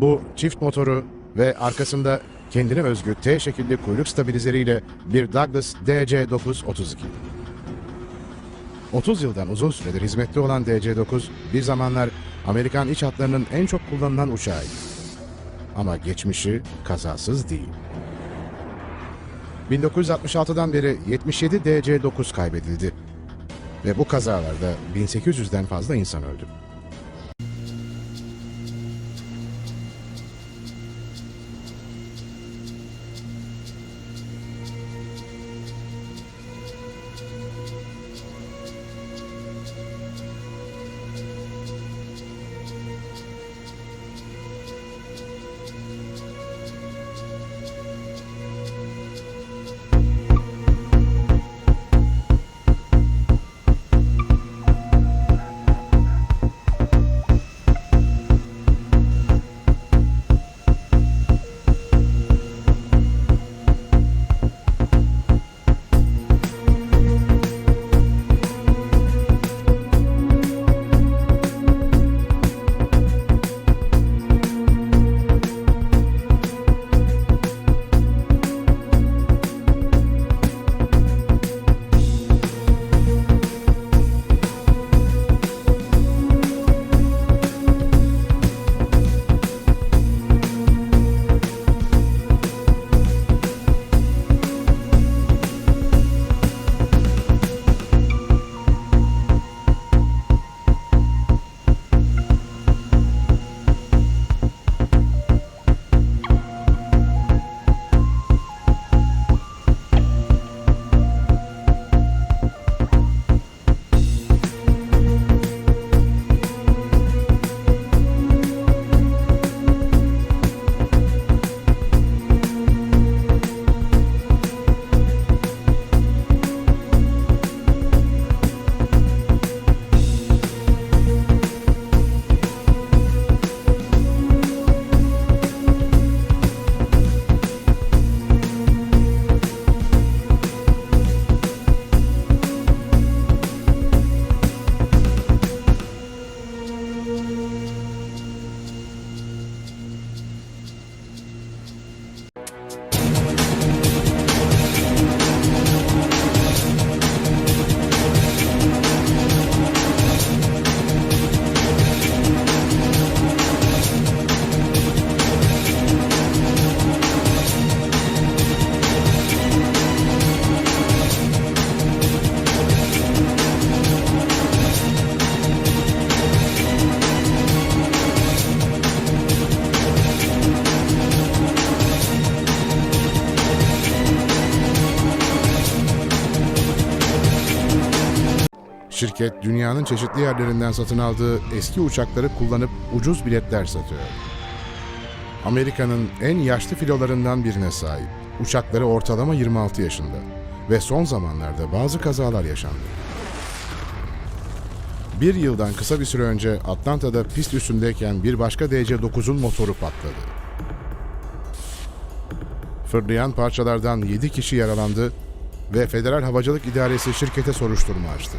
Bu çift motoru ve arkasında kendine özgü T şekilli kuyruk stabilizeriyle bir Douglas DC-932. 30 yıldan uzun süredir hizmette olan DC-9 bir zamanlar Amerikan iç hatlarının en çok kullanılan uçağıydı. Ama geçmişi kazasız değil. 1966'dan beri 77 DC-9 kaybedildi. Ve bu kazalarda 1800'den fazla insan öldü. Şirket dünyanın çeşitli yerlerinden satın aldığı eski uçakları kullanıp ucuz biletler satıyor. Amerika'nın en yaşlı filolarından birine sahip. Uçakları ortalama 26 yaşında ve son zamanlarda bazı kazalar yaşandı. Bir yıldan kısa bir süre önce Atlanta'da pist üstündeyken bir başka DC-9'un motoru patladı. Fırlayan parçalardan 7 kişi yaralandı ve Federal Havacılık İdaresi şirkete soruşturma açtı.